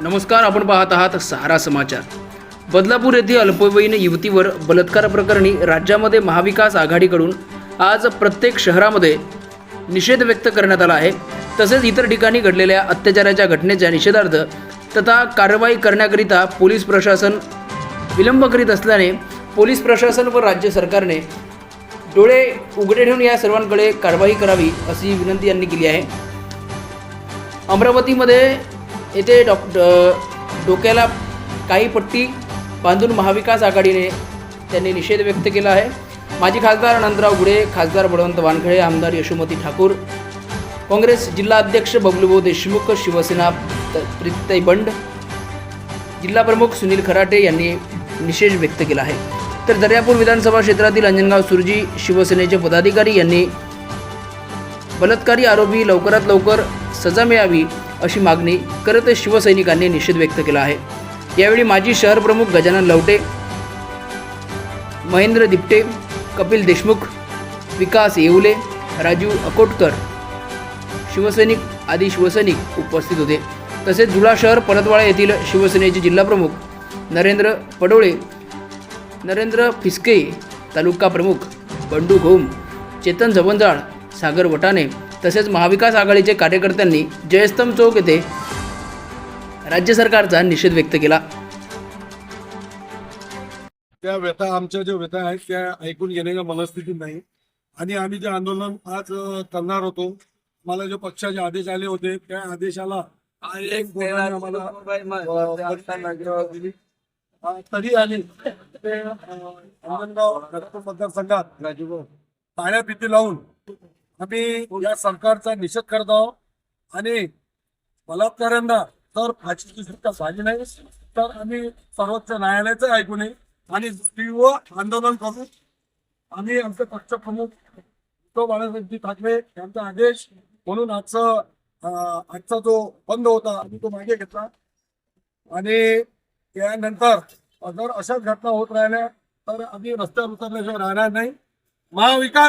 नमस्कार आपण पाहत आहात सहारा समाचार. बदलापूर येथील अल्पवयीन युवतीवर बलात्कार प्रकरणी राज्यामध्ये महाविकास आघाडीकडून आज प्रत्येक शहरामध्ये निषेध व्यक्त करण्यात आला आहे. तसेच इतर ठिकाणी घडलेल्या अत्याचाराच्या घटनेच्या निषेधार्थ तथा कारवाई करण्याकरिता पोलीस प्रशासन विलंब करीत असल्याने पोलीस प्रशासन व राज्य सरकारने डोळे उघडे ठेवून या सर्वांकडे कारवाई करावी अशी विनंती यांनी केली आहे. अमरावतीमध्ये येथे डॉक डोक्याला काही पट्टी बांधून महाविकास आघाडीने त्यांनी निषेध व्यक्त केला आहे. माजी खासदार अनंतराव गुडे खासदार बळवंत वानखळे आमदार यशोमती ठाकूर काँग्रेस जिल्हा अध्यक्ष बबलूभाऊ देशमुख शिवसेना त- बंड जिल्हा प्रमुख सुनील खराटे यांनी निषेध व्यक्त केला आहे. तर दर्यापूर विधानसभा क्षेत्रातील अंजनगाव सुरजी शिवसेनेचे पदाधिकारी यांनी बलात्कारी आरोपी लवकरात लवकर सजा मिळावी अशी मागणी करत शिवसैनिकांनी निषेध व्यक्त केला आहे. यावेळी माजी शहर प्रमुख गजानन लवटे महेंद्र दिपटे कपिल देशमुख विकास येवले राजू अकोटकर शिवसैनिक आदी शिवसैनिक उपस्थित होते. तसेच धुळा शहर परतवाडा येथील शिवसेनेचे जिल्हाप्रमुख नरेंद्र पडोळे नरेंद्र फिसके तालुका प्रमुख बंडू घोम चेतन जवंजाळ सागर वटाणे तसेच महाविकास आघाडीचे कार्यकर्त्यांनी जयस्तंभ चौक येथे राज्य सरकारचा निषेध व्यक्त केला. त्या व्यथा आमच्या ज्या व्यथा आहेत त्या ऐकून घेण्याच्या मनस्थितीत नाही. आणि आम्ही जे आंदोलन आज करणार होतो मला जे पक्षाचे आदेश आले होते त्या आदेशाला तरी आली. ते मतदारसंघात पाण्या भीती लावून आम्ही या सरकारचा निषेध करत आहोत. आणि बलात्कारांना तर फाशीची शिक्षा झाली नाही तर आम्ही सर्वोच्च न्यायालयाचं ऐकू नये आणि तीव्र आंदोलन करू आम्ही आमचे पक्षप्रमुख उद्धव बाळासाहेबजी ठाकरे यांचा आदेश म्हणून आजचं आजचा जो बंद होता आम्ही तो मागे घेतला. आणि त्यानंतर जर अशाच घटना होत राहिल्या तर आम्ही रस्त्यावर उतरल्याशिवाय राहणार नाही. महाविकास